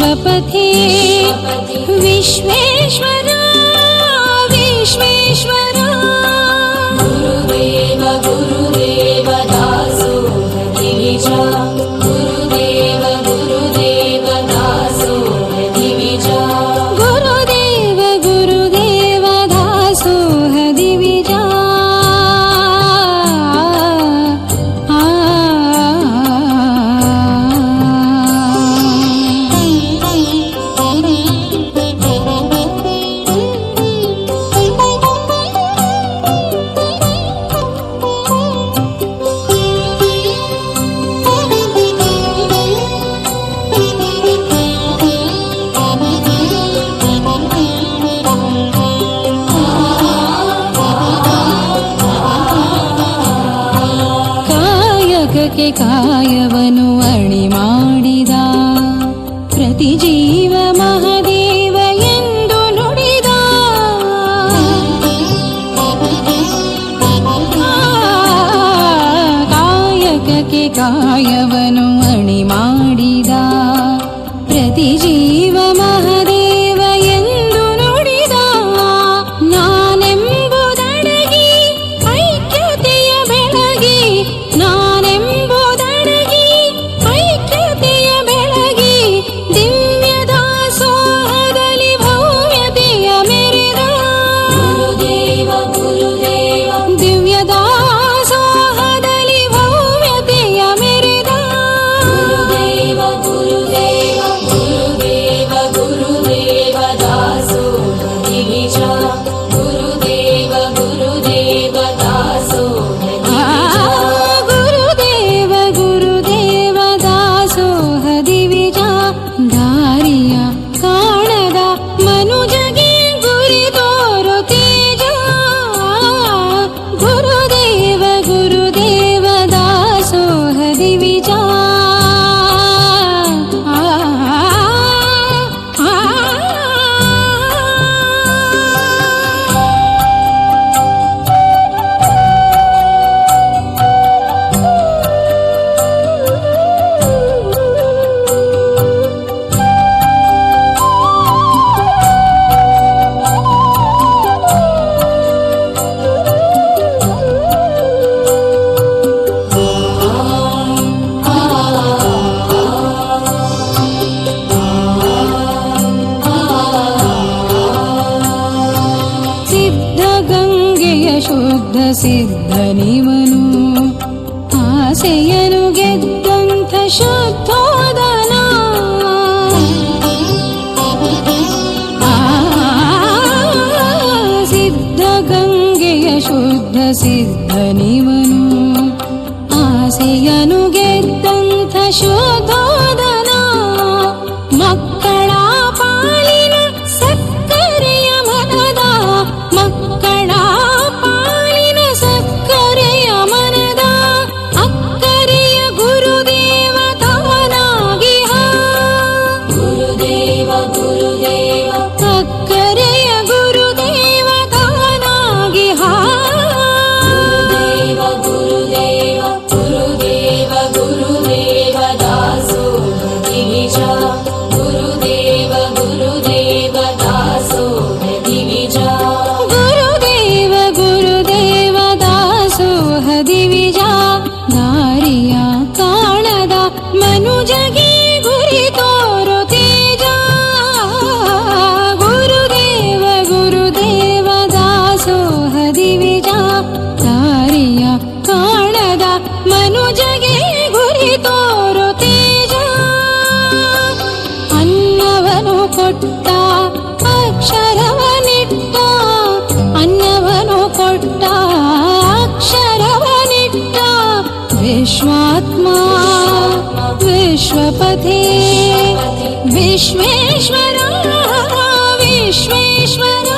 शिवपथे विश्वेश्वरा। ಕಾಲಕ್ಕೆ ಕಾಯವನು ಅಣಿ ಮಾಡಿದ. ಪ್ರತಿ ಜೀವ ಮಹದೇವ ಎಂದು ನುಡಿದ. ಕಾಯಕಕ್ಕೆ ಕಾಯವನು ಶುದ್ಧ ಸಿದ್ಧನಿವನು ಆಸೆಯನು ಗೆದ್ದಂಥ ಶುದ್ಧೋದನ. ಸಿದ್ಧ ಗಂಗೆಯ ಶುದ್ಧ ಸಿದ್ಧನಿವನು ಆಸೆಯನು अक्षरवनिट्ट अन्नवनोट अक्षरवनिट्ट विश्वात्मा विश्वपति विश्वेश्वर विश्वेश्वर